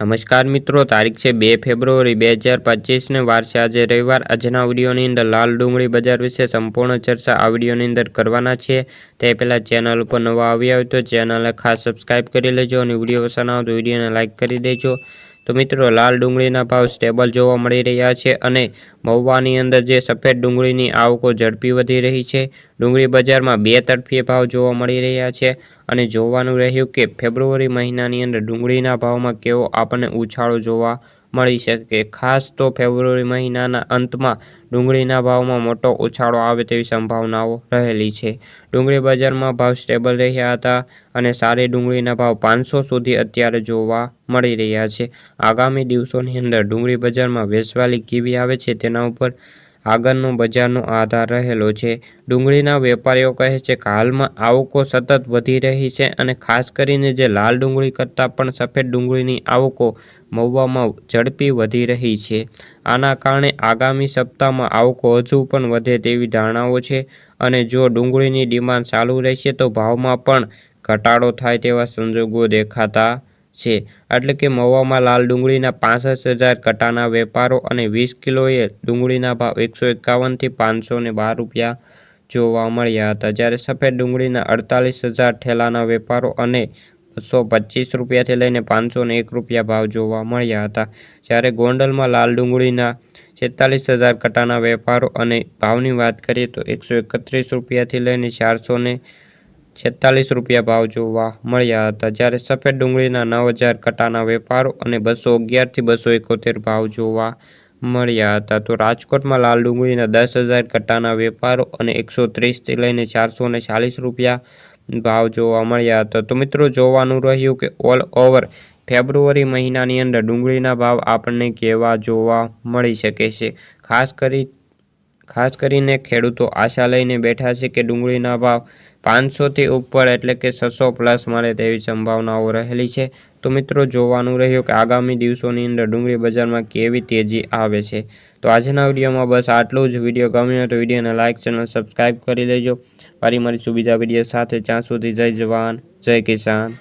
નમસ્કાર મિત્રો, તારીખ છે બે ફેબ્રુઆરી બે હજાર પચીસને વાર છે આજે રવિવાર. આજના વિડીયોની અંદર લાલ ડુંગળી બજાર વિશે સંપૂર્ણ ચર્ચા આ અંદર કરવાના છે. તે પહેલાં ચેનલ ઉપર નવા આવ્યા હોય તો ચેનલને ખાસ સબસ્ક્રાઈબ કરી લેજો અને વીડિયો પસંદ આવે તો વિડીયોને લાઇક કરી દેજો. તો મિત્રો, લાલ ડુંગળીના ભાવ સ્ટેબલ જોવા મળી રહ્યા છે અને મહુવાની અંદર જે સફેદ ડુંગળીની આવકો ઝડપી વધી રહી છે. ડુંગળી બજારમાં બે તરફી ભાવ જોવા મળી રહ્યા છે અને જોવાનું રહ્યું કે ફેબ્રુઆરી મહિનાની અંદર ડુંગળીના ભાવમાં કેવો આપણને ઉછાળો જોવા મળી શકે ખાસ તો ફેબ્રુઆરી મહિનાના અંતમાં ડુંગળીના ભાવમાં મોટો ઉછાળો આવે તેવી સંભાવનાઓ રહેલી છે. ડુંગળી બજારમાં ભાવ સ્ટેબલ રહ્યા હતા અને સારી ડુંગળીના ભાવ પાંચસો સુધી અત્યારે જોવા મળી રહ્યા છે. આગામી દિવસોની અંદર ડુંગળી બજારમાં વેચવાલી કેવી આવે છે તેના ઉપર આગળનો બજારનો આધાર રહેલો છે. ડુંગળીના વેપારીઓ કહે છે કે હાલમાં આવકો સતત વધી રહી છે અને ખાસ કરીને જે લાલ ડુંગળી કરતાં પણ સફેદ ડુંગળીની આવકો મહુવામાં ઝડપી વધી રહી છે. આના કારણે આગામી સપ્તાહમાં આવકો હજુ પણ વધે તેવી ધારણાઓ છે અને જો ડુંગળીની ડિમાન્ડ ચાલુ રહેશે તો ભાવમાં પણ ઘટાડો થાય તેવા સંજોગો દેખાતા છે. એટલે કે મહુવામાં લાલ ડુંગળીના પાંસઠ હજાર કટાના વેપારો અને વીસ કિલોએ ડુંગળીના ભાવ એકસો એકાવનથી પાંચસો ને બાર રૂપિયા જોવા મળ્યા હતા. જ્યારે સફેદ ડુંગળીના અડતાલીસ હજાર ઠેલાના વેપારો અને બસો પચીસ રૂપિયાથી લઈને પાંચસો ને એક રૂપિયા ભાવ જોવા મળ્યા હતા. જ્યારે ગોંડલમાં લાલ ડુંગળીના છેતાલીસ હજાર કટાના વેપારો અને ભાવની વાત કરીએ તો એકસો એકત્રીસ રૂપિયાથી લઈને ચારસો ને છેતાલીસ રૂપિયા ભાવ જોવા મળ્યા હતા. જ્યારે સફેદ ડુંગળીના નવ હજાર કટાના વેપારો અને બસો અગિયારથી બસો એકોતેર ભાવ જોવા મળ્યા હતા. તો રાજકોટમાં લાલ ડુંગળીના દસ હજાર કટાના વેપારો અને એકસો ત્રીસથી લઈને ચારસો ને ચાલીસ રૂપિયા ભાવ જોવા મળ્યા હતા. તો મિત્રો, જોવાનું રહ્યું કે ઓલ ઓવર ફેબ્રુઆરી મહિનાની અંદર ડુંગળીના ભાવ આપણને કેવા જોવા મળી શકે છે? ખાસ કરી, ખાસ કરીને ખેડૂતો આશા લઈને બેઠા છે કે ડુંગળીના ભાવ પાંચસોથી ઉપર એટલે કે છસો પ્લસ મળે તેવી સંભાવનાઓ રહેલી છે. તો મિત્રો જોવાનું રહ્યું કે આગામી દિવસોની અંદર ડુંગળી બજારમાં કેવી તેજી આવે છે. તો આજના વિડીયોમાં બસ આટલું જ. વીડિયો ગમ્યો તો વિડીયોને લાઇક ચેનલ સબસ્ક્રાઈબ કરી લેજો. ફરી મળીશું બીજા વીડિયો સાથે. જ્યાં સુધી જય જવાન, જય કિસાન.